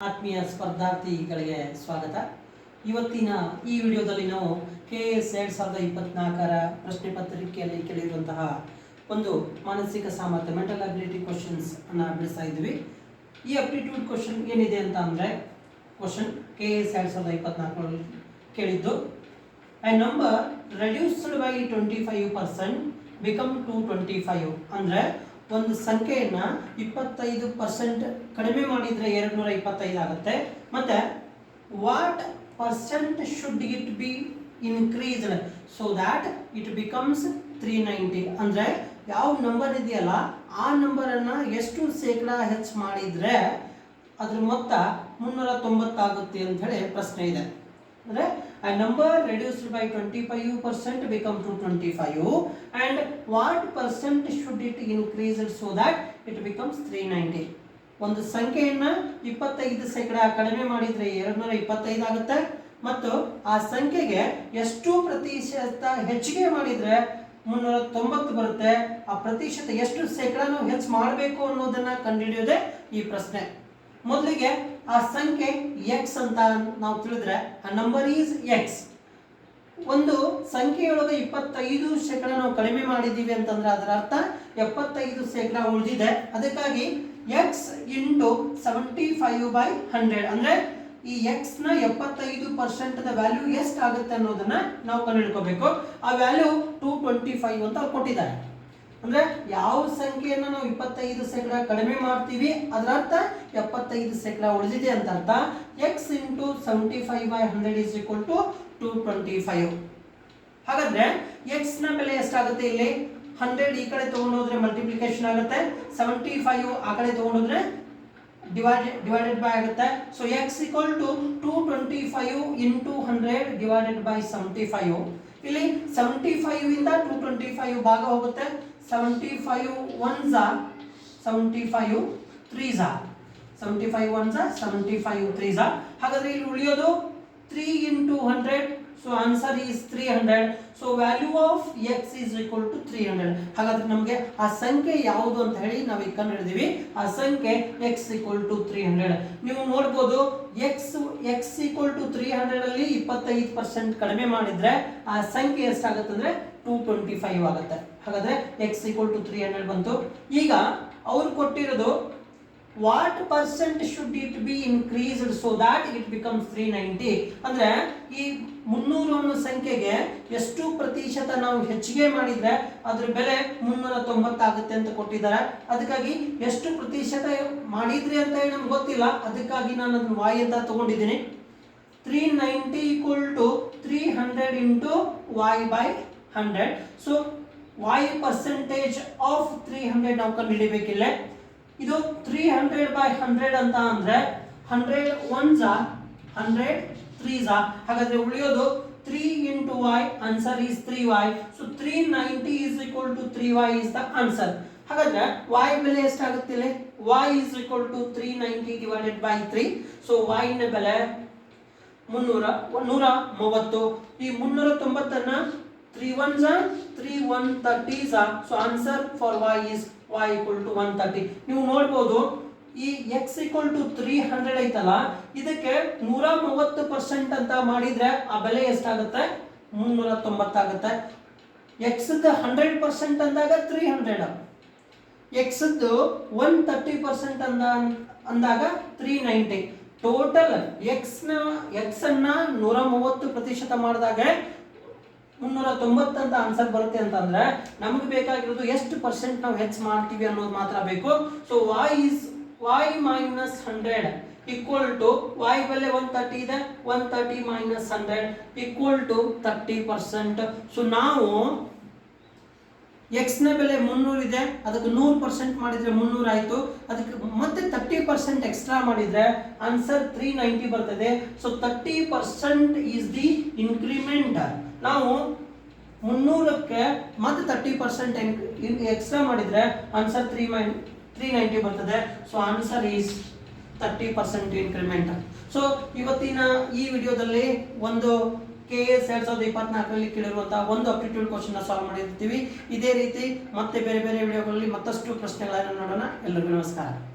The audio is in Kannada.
ಆತ್ಮೀಯ ಸ್ಪರ್ಧಾರ್ಥಿಗಳಿಗೆ ಸ್ವಾಗತ. ಇವತ್ತಿನ ಈ ವಿಡಿಯೋದಲ್ಲಿ ನಾವು ಕೆ ಎಸ್ ಎರಡು ಸಾವಿರದ ಇಪ್ಪತ್ನಾಲ್ಕರ ಪ್ರಶ್ನೆ ಪತ್ರಿಕೆಯಲ್ಲಿ ಕೇಳಿರುವಂತಹ ಒಂದು ಮಾನಸಿಕ ಸಾಮರ್ಥ್ಯ ಮೆಂಟಲ್ ಅಬಿಲಿಟಿ ಕ್ವಶನ್ಸ್ ಅನ್ನ ಬಿಡಿಸ್ತಾ ಇದ್ವಿ ಈ ಅಪ್ಟಿಟ್ಯೂಡ್ ಕ್ವಶನ್ ಏನಿದೆ ಅಂತ ಅಂದರೆ ಕ್ವಶನ್ ಕೆ ಎಸ್ ಎರಡು ಸಾವಿರದ ಇಪ್ಪತ್ನಾಲ್ಕರಲ್ಲಿ ಕೇಳಿದ್ದು. I number reduced by twenty five percent become to twenty five ಅಂದರೆ ಒಂದು ಸಂಖ್ಯೆಯನ್ನು ಇಪ್ಪತ್ತೈದು ಪರ್ಸೆಂಟ್ ಕಡಿಮೆ ಮಾಡಿದರೆ ಎರಡು ನೂರ ಇಪ್ಪತ್ತೈದು ಆಗುತ್ತೆ. ಮತ್ತೆ what percent should it be increased so that it becomes three ninety ಅಂದರೆ ಯಾವ ನಂಬರ್ ಇದೆಯಲ್ಲ, ಆ ನಂಬರನ್ನು ಎಷ್ಟು ಶೇಕಡ ಹೆಚ್ಚು ಮಾಡಿದರೆ ಅದ್ರ ಮೊತ್ತ ಮುನ್ನೂರ ತೊಂಬತ್ತಾಗುತ್ತೆ ಅಂತ ಹೇಳಿ ಪ್ರಶ್ನೆ ಇದೆ. ಅಂದರೆ a number reduced by 25 percent become to 25 and what percent should it increase so that it becomes 390 ಒಂದು ಸಂಖ್ಯೆಯನ್ನು ಇಪ್ಪತ್ತೈದು ಶೇಕಡ ಕಡಿಮೆ ಮಾಡಿದ್ರೆ ಎರಡ್ನೂರ ಇಪ್ಪತ್ತೈದು ಆಗುತ್ತೆ. ಮತ್ತು ಆ ಸಂಖ್ಯೆಗೆ ಎಷ್ಟು ಪ್ರತಿಶತ ಹೆಚ್ಚಿಗೆ ಮಾಡಿದ್ರೆ ಮುನ್ನೂರ ತೊಂಬತ್ತು ಬರುತ್ತೆ. ಆ ಪ್ರತಿಶತ ಎಷ್ಟು ಶೇಕಡ ನಾವು ಹೆಚ್ಚು ಮಾಡಬೇಕು ಅನ್ನೋದನ್ನ ಕಂಡುಹಿಡಿಯೋದೇ ಈ ಪ್ರಶ್ನೆ. ಮೊದಲಿಗೆ ಆ ಸಂಖ್ಯೆ ಎಕ್ಸ್ ಅಂತ ನಾವು ತಿಳಿದ್ರೆ ಆ ನಂಬರ್ ಈಸ್ ಎಕ್ಸ್ ಒಂದು ಸಂಖ್ಯೆಯೊಳಗೆ ಇಪ್ಪತ್ತೈದು ಶೇಕಡ ನಾವು ಕಡಿಮೆ ಮಾಡಿದ್ದೀವಿ ಅಂತಂದ್ರೆ ಅದರ ಅರ್ಥ ಎಪ್ಪತ್ತೈದು ಶೇಕಡ ಉಳಿದಿದೆ. ಅದಕ್ಕಾಗಿ x into seventy five by hundred ಅಂದ್ರೆ ಈ ಎಕ್ಸ್ನ ಎಪ್ಪತ್ತೈದು ಪರ್ಸೆಂಟ್ ವ್ಯಾಲ್ಯೂ ಎಷ್ಟು ಆಗುತ್ತೆ ಅನ್ನೋದನ್ನ ನಾವು ಕಂಡುಹಿಡ್ಕೋಬೇಕು. ಆ ವ್ಯಾಲ್ಯೂ ಟೂ ಟ್ವೆಂಟಿ ಫೈವ್ ಅಂತ ಕೊಟ್ಟಿದ್ದಾರೆ. ಅಂದ್ರೆ ಯಾವ ಸಂಖ್ಯೆಯನ್ನು ನಾವು ಇಪ್ಪತ್ತೈದು ಶೇಕಡ ಕಡಿಮೆ ಮಾಡ್ತೀವಿ? ಅದರ ಅರ್ಥ ಎಪ್ಪತ್ತೈದು ಶೇಕಡ ಉಳಿದಿದೆ ಅಂತ ಅರ್ಥ x into seventy five by hundred is equal to two twenty five ಹಾಗಾದ್ರೆ ಎಕ್ಸ್ನ ಬೆಲೆ ಎಷ್ಟಾಗುತ್ತೆ ಇಲ್ಲಿ? ಹಂಡ್ರೆಡ್ ಈ ಕಡೆ ತಗೊಂಡೋದ್ರೆ ಮಲ್ಟಿಪ್ಲಿಕೇಶನ್ ಆಗುತ್ತೆ. ಸೆವೆಂಟಿ ಫೈವ್ ಆ ಕಡೆ ತಗೊಂಡೋದ್ರೆ ಡಿವೈಡೆಡ್ ಡಿವೈಡೆಡ್ ಬೈ ಆಗುತ್ತೆ. So x equal to two twenty five into hundred divided by seventy five ಇಲ್ಲಿ ಸೆವೆಂಟಿ ಫೈವ್ ಇಂದ ಟೂ ಟ್ವೆಂಟಿ ಫೈವ್ ಭಾಗ ಹೋಗುತ್ತೆ. ಸೆವೆಂಟಿ ಫೈವ್ ಒನ್ ಝಾ ಸೆವೆಂಟಿ ಫೈವ್ ತ್ರೀ ಝಾ ಸೆವೆಂಟಿ ಫೈವ್ ಒನ್ ಝಾ ಸೆವೆಂಟಿ ಫೈವ್ ತ್ರೀ ಝಾ ಹಾಗಾದ್ರೆ ಇಲ್ಲಿ ಉಳಿಯೋದು three into hundred so answer is three hundred so value of x is equal to three hundred ಹಾಗಾದ್ರೆ ನಮಗೆ ಆ ಸಂಖ್ಯೆ ಯಾವುದು ಅಂತ ಹೇಳಿ ನಾವು ಈಗ ಕಂಡುಹಿಡಿದೀವಿ ಆ ಸಂಖ್ಯೆ x equal to three hundred ನೀವು ನೋಡ್ಬೋದು x x equal to three ಹಂಡ್ರೆಡಲ್ಲಿ ಇಪ್ಪತ್ತೈದು ಪರ್ಸೆಂಟ್ ಕಡಿಮೆ ಮಾಡಿದ್ರೆ ಆ ಸಂಖ್ಯೆ ಎಷ್ಟಾಗುತ್ತೆ ಅಂದ್ರೆ ಟೂ ಟ್ವೆಂಟಿ ಫೈವ್ ಆಗುತ್ತೆ. ಹಾಗಾದ್ರೆ x equal to three hundred ಬಂತು. ಈಗ ಅವ್ರು ಕೊಟ್ಟಿರೋದು what percent should it be increased so that it becomes three ninety ಅಂದ್ರೆ ಈ ಮುನ್ನೂರು ಅನ್ನೋ ಸಂಖ್ಯೆಗೆ ಎಷ್ಟು ಪ್ರತಿಶತ ನಾವು ಹೆಚ್ಚಿಗೆ ಮಾಡಿದ್ರೆ ಅದ್ರ ಬೆಲೆ ಮುನ್ನೂರ ತೊಂಬತ್ತಾಗುತ್ತೆ ಅಂತ ಕೊಟ್ಟಿದ್ದಾರೆ. ಅದಕ್ಕಾಗಿ ಎಷ್ಟು ಪ್ರತಿಶತ ಮಾಡಿದ್ರಿ ಅಂತ ಹೇಳಿ ನಮ್ಗೆ ಗೊತ್ತಿಲ್ಲ. ಅದಕ್ಕಾಗಿ ನಾನು ಅದನ್ನು ವಾಯ್ ಅಂತ ತಗೊಂಡಿದ್ದೀನಿ. Three ninety equal to three hundred into y by hundred so y percentage of three hundred ನಾವು ಕಂಡುಹಿಡಿಬೇಕಿಲ್ಲ. ಇದು ತ್ರೀ ಹಂಡ್ರೆಡ್ ಬೈ ಹಂಡ್ರೆಡ್ ಅಂತ ಅಂದ್ರೆ ಹಂಡ್ರೆಡ್ ಒನ್ ಝಾ ಹಂಡ್ರೆಡ್ ತ್ರೀ ಝಾ ಹಾಗಾದ್ರೆ ಉಳಿಯೋದು three into y answer is three y so three ninety is equal to three y is the answer ಹಾಗಾದ್ರೆ y ಬೆಲೆ ಎಷ್ಟಾಗುತ್ತೆ ಇಲ್ಲಿ? y is equal to three ninety divided by three so y ನ ಬೆಲೆ ಮುನ್ನೂರ, ನೂರ ಮೂವತ್ತು. ಈ ಮುನ್ನೂರ ತೊಂಬತ್ತನ್ನ ತ್ರೀ ಒನ್ ಝಾ three one thirty Jha so answer for y is y equal to one thirty ನೀವು ನೋಡ್ಬೋದು, ಈ x equal to three hundred ಐತಲ್ಲ, ಇದಕ್ಕೆ ನೂರ ಮೂವತ್ತು ಪರ್ಸೆಂಟ್ ಅಂತ ಮಾಡಿದ್ರೆ ಆ ಬೆಲೆ ಎಷ್ಟಾಗುತ್ತೆ? ಮುನ್ನೂರ ತೊಂಬತ್ತಾಗುತ್ತೆ ಎಕ್ಸ್ ಹಂಡ್ರೆಡ್ ಪರ್ಸೆಂಟ್ ಅಂದಾಗ ತ್ರೀ ಹಂಡ್ರೆಡ್ ಎಕ್ಸ್ದು ಒನ್ ತರ್ಟಿ ಪರ್ಸೆಂಟ್ ಅಂದ, ಅಂದಾಗ ತ್ರೀ ನೈಂಟಿ ಟೋಟಲ್ ಎಕ್ಸ್ನ ಎಕ್ಸ್ ಅನ್ನ ನೂರ ಮೂವತ್ತು ಪ್ರತಿಶತ ಮಾಡಿದಾಗ ಮುನ್ನೂರ ಅಂತ ಆನ್ಸರ್ ಬರುತ್ತೆ ಅಂತಂದ್ರೆ ನಮಗೆ ಬೇಕಾಗಿರೋದು ಎಷ್ಟು ಪರ್ಸೆಂಟ್ ನಾವು ಹೆಚ್ಚು ಮಾಡ್ತೀವಿ ಅನ್ನೋದು ಮಾತ್ರ ಬೇಕು. So y is y minus hundred equal to y ಬೆಲೆ ಒನ್ ತರ್ಟಿ ಇದೆ one thirty minus hundred equal to thirty percent so ನಾವು ಎಕ್ಸ್ನ ಬೆಲೆ ಮುನ್ನೂರು ಇದೆ, ಅದಕ್ಕೆ ನೂರು ಪರ್ಸೆಂಟ್ ಮಾಡಿದ್ರೆ ಮುನ್ನೂರು ಆಯ್ತು. ಅದಕ್ಕೆ ಮತ್ತೆ ತರ್ಟಿ ಪರ್ಸೆಂಟ್ ಎಕ್ಸ್ಟ್ರಾ ಮಾಡಿದ್ರೆ ಆನ್ಸರ್ ತ್ರೀ ನೈಂಟಿ ಬರ್ತದೆ. So thirty percent is the increment ನಾವು ಮುನ್ನೂರಕ್ಕೆ ಮತ್ತೆ ತರ್ಟಿ ಪರ್ಸೆಂಟ್ ಎಕ್ಸ್ಟ್ರಾ ಮಾಡಿದ್ರೆ answer three my three ninety ಬರ್ತದೆ. So answer is thirty percent increment so ಇವತ್ತಿನ ಈ ವಿಡಿಯೋದಲ್ಲಿ ಒಂದು ಕೆ ಎಸ್ ಎರಡು ಸಾವಿರದ ಇಪ್ಪತ್ನಾಲ್ಕರಲ್ಲಿ ಕೇಳಿರುವಂತಹ ಒಂದು ಅಪ್ಟಿಟ್ಯೂಡ್ ಕ್ವಶನ್ ಸಾಲ್ವ್ ಮಾಡಿರ್ತೀವಿ. ಇದೇ ರೀತಿ ಮತ್ತೆ ಬೇರೆ ಬೇರೆ ವಿಡಿಯೋಗಳಲ್ಲಿ ಮತ್ತಷ್ಟು ಪ್ರಶ್ನೆಗಳನ್ನು ನೋಡೋಣ. ಎಲ್ಲರಿಗೂ ನಮಸ್ಕಾರ.